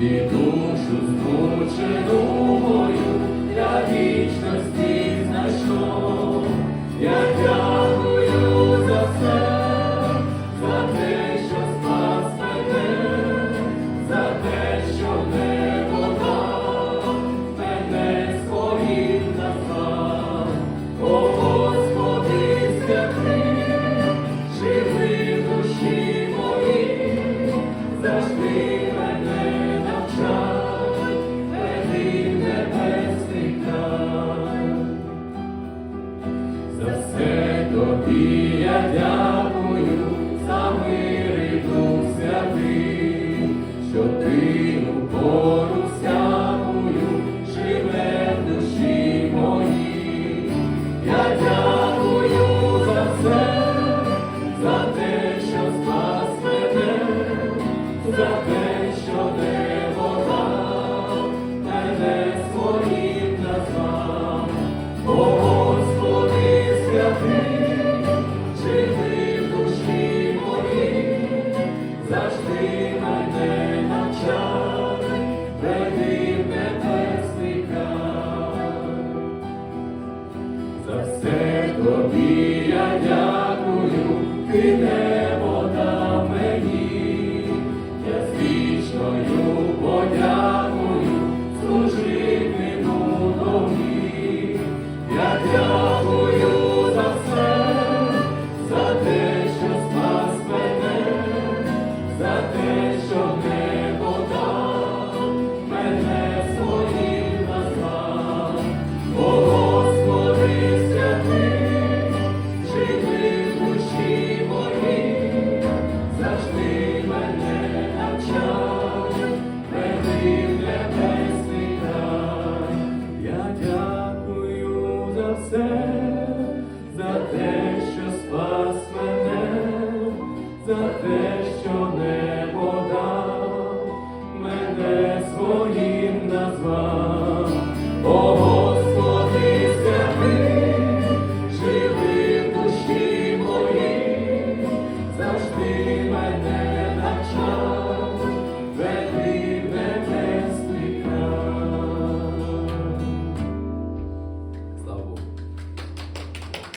і душу змучену мою для вічності знайшов. Я дякую за все, за те, що спас за те, що не тобі я дякую, за мир і дух що ти у пору живе в душі моїй. Я дякую за все, за те, що спас мене, за те, Sacerdote.